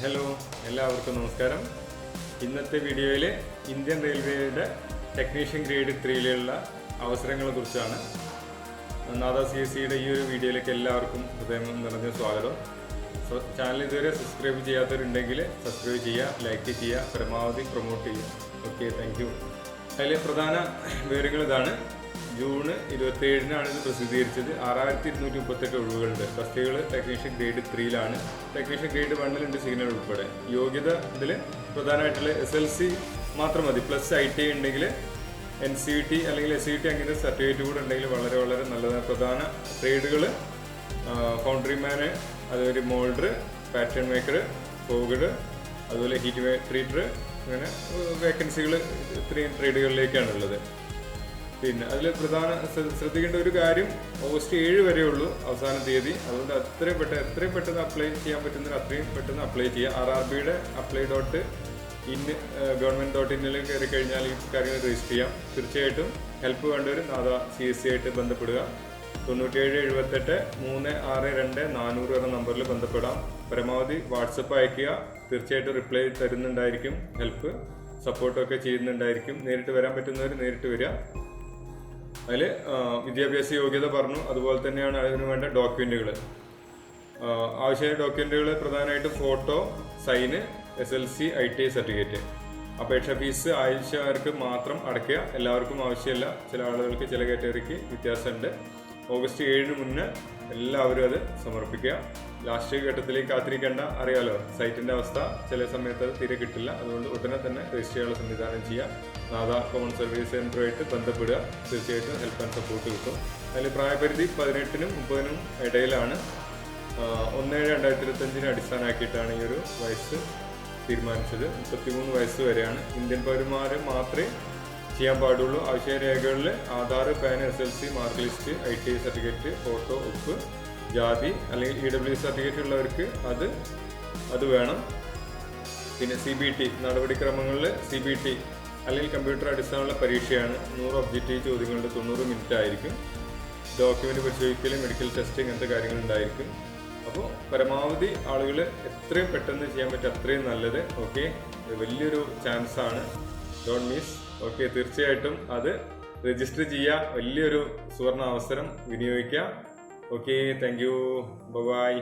Hello എല്ലാവർക്കും നമസ്കാരം. ഇന്നത്തെ വീഡിയോയിൽ ഇന്ത്യൻ റെയിൽവേയുടെ ടെക്നീഷ്യൻ ഗ്രേഡ് ത്രീയിലുള്ള അവസരങ്ങളെ കുറിച്ചാണ്. നാദാ സി എസ് സിയുടെ ഈ ഒരു വീഡിയോയിലേക്ക് എല്ലാവർക്കും ഹൃദയം നിറഞ്ഞ സ്വാഗതം. ചാനൽ ഇതുവരെ സബ്സ്ക്രൈബ് ചെയ്യാത്തവരുണ്ടെങ്കിൽ സബ്സ്ക്രൈബ് ചെയ്യുക ലൈക്ക് ചെയ്യുക പരമാവധി പ്രൊമോട്ട് ചെയ്യുക. ഓക്കെ താങ്ക് യു അതിലെ പ്രധാന വിവരങ്ങൾ ഇതാണ്. ജൂൺ ഇരുപത്തി ഏഴിനാണ് ഇത് പ്രസിദ്ധീകരിച്ചത്. ആറായിരത്തി ഇരുന്നൂറ്റി മുപ്പത്തെട്ട് ഒഴിവുകളുണ്ട് തസ്തികകൾ ടെക്നീഷ്യൻ ഗ്രേഡ് ത്രീയിലാണ് ടെക്നീഷ്യൻ ഗ്രേഡ് വണ്ണിലുണ്ട് സിഗ്നൽ ഉൾപ്പെടെ. യോഗ്യത ഇതിൽ പ്രധാനമായിട്ടുള്ള എസ് എൽ സി മാത്രം മതി. പ്ലസ് ഐ ടി ഉണ്ടെങ്കിൽ എൻ സി ടി അല്ലെങ്കിൽ എസ് സി ടി അങ്ങനെ സർട്ടിഫിക്കറ്റ് കൂടെ ഉണ്ടെങ്കിൽ വളരെ വളരെ നല്ലതാണ്. പ്രധാന ട്രേഡുകൾ ഫൗണ്ടറിമാന് അതുപോലെ മോൾഡർ പാറ്റേൺ മേക്കർ ഫോഗഡ് അതുപോലെ ഹീറ്റ് ട്രീറ്റർ അങ്ങനെ വേക്കൻസികൾ ഇത്രയും ട്രേഡുകളിലേക്കാണ് ഉള്ളത്. പിന്നെ അതിൽ പ്രധാന ശ്രദ്ധിക്കേണ്ട ഒരു കാര്യം ഓഗസ്റ്റ് ഏഴ് വരെ ഉള്ളൂ അവസാന തീയതി. അതുകൊണ്ട് അത്രയും പെട്ടെന്ന് എത്രയും പെട്ടെന്ന് അപ്ലൈ ചെയ്യാൻ പറ്റുന്നതിന് അത്രയും പെട്ടെന്ന് അപ്ലൈ ചെയ്യുക. ആർ ആർ ബിയുടെ apply dot in government dot ഇന്നിൽ കയറി കഴിഞ്ഞാൽ ഈ കാര്യങ്ങൾ രജിസ്റ്റർ ചെയ്യാം. തീർച്ചയായിട്ടും ഹെൽപ്പ് വേണ്ടവർ നാദാ സി എസ് സി ആയിട്ട് ബന്ധപ്പെടുക. തൊണ്ണൂറ്റേഴ് എഴുപത്തെട്ട് മൂന്ന് ആറ് രണ്ട് നാനൂറ് എന്ന നമ്പറിൽ ബന്ധപ്പെടാം. പരമാവധി വാട്സപ്പ് അയക്കുക തീർച്ചയായിട്ടും റിപ്ലൈ തരുന്നുണ്ടായിരിക്കും. ഹെൽപ്പ് സപ്പോർട്ടൊക്കെ ചെയ്യുന്നുണ്ടായിരിക്കും. നേരിട്ട് വരാൻ പറ്റുന്നവർ നേരിട്ട് വരിക. അതിൽ വിദ്യാഭ്യാസ യോഗ്യത പറഞ്ഞു. അതുപോലെ തന്നെയാണ് അതിന് വേണ്ട ഡോക്യുമെന്റുകൾ ആവശ്യമായ ഡോക്യുമെന്റുകൾ പ്രധാനമായിട്ടും photo sign S L C I T I certificate. അപേക്ഷ ഫീസ് ആവശ്യക്കാർക്ക് മാത്രം അടയ്ക്കുക. എല്ലാവർക്കും ആവശ്യമില്ല. ചില ആളുകൾക്ക് ചില കാറ്റഗറിക്ക് വ്യത്യാസമുണ്ട്. ഓഗസ്റ്റ് ഏഴിന് മുന്നേ എല്ലാവരും അത് സമർപ്പിക്കുക. ലാസ്റ്റ് ഘട്ടത്തിലേക്ക് കാത്തിരിക്കേണ്ട അറിയാലോ സൈറ്റിന്റെ അവസ്ഥ ചില സമയത്ത് തീരെ കിട്ടില്ല. അതുകൊണ്ട് ഉടനെ തന്നെ രജിസ്റ്റർ ചെയ്യാനുള്ള സംവിധാനം ചെയ്യാം നാദ കോമൺ സർവീസ് സെന്ററുമായിട്ട് ബന്ധപ്പെടുക. തീർച്ചയായിട്ടും ഹെൽപ്പ് ആൻഡ് സപ്പോർട്ട് കിട്ടും. അതിൽ പ്രായപരിധി പതിനെട്ടിനും മുപ്പതിനും ഇടയിലാണ്. ഒന്ന് ഏഴ് രണ്ടായിരത്തി ഇരുപത്തഞ്ചിനെ അടിസ്ഥാനമാക്കിയിട്ടാണ് ഈ ഒരു വയസ്സ് തീരുമാനിച്ചത്. മുപ്പത്തിമൂന്ന് വയസ്സ് വരെയാണ്. ഇന്ത്യൻ പൗരന്മാർ മാത്രമേ ചെയ്യാൻ പാടുള്ളൂ. ആവശ്യ രേഖകളിൽ Aadhaar PAN S L C mark list I T I certificate photo ഒപ്പ് ജാതി അല്ലെങ്കിൽ ഇ ഡബ്ല്യു സർട്ടിഫിക്കറ്റ് ഉള്ളവർക്ക് അത് അത് വേണം. പിന്നെ സി ബി ടി നടപടിക്രമങ്ങളിൽ സി ബി ടി അല്ലെങ്കിൽ കമ്പ്യൂട്ടർ അടിസ്ഥാനമുള്ള പരീക്ഷയാണ്. നൂറ് ഒബ്ജക്റ്റീവ് ചോദ്യങ്ങളുടെ തൊണ്ണൂറ് മിനിറ്റ് ആയിരിക്കും. ഡോക്യുമെന്റ് പരിശോധിക്കൽ മെഡിക്കൽ ടെസ്റ്റ് ഇങ്ങനത്തെ കാര്യങ്ങൾ ഉണ്ടായിരിക്കും. അപ്പോൾ പരമാവധി ആളുകൾ എത്രയും പെട്ടെന്ന് ചെയ്യാൻ പറ്റും അത്രയും നല്ലത്. ഓക്കെ വലിയൊരു ചാൻസ് ആണ്. ഡോൺ മിസ് ഓക്കെ തീർച്ചയായിട്ടും അത് രജിസ്റ്റർ ചെയ്യുക വലിയൊരു സുവർണ അവസരം വിനിയോഗിക്കുക ഓക്കെ താങ്ക് യു ബൈ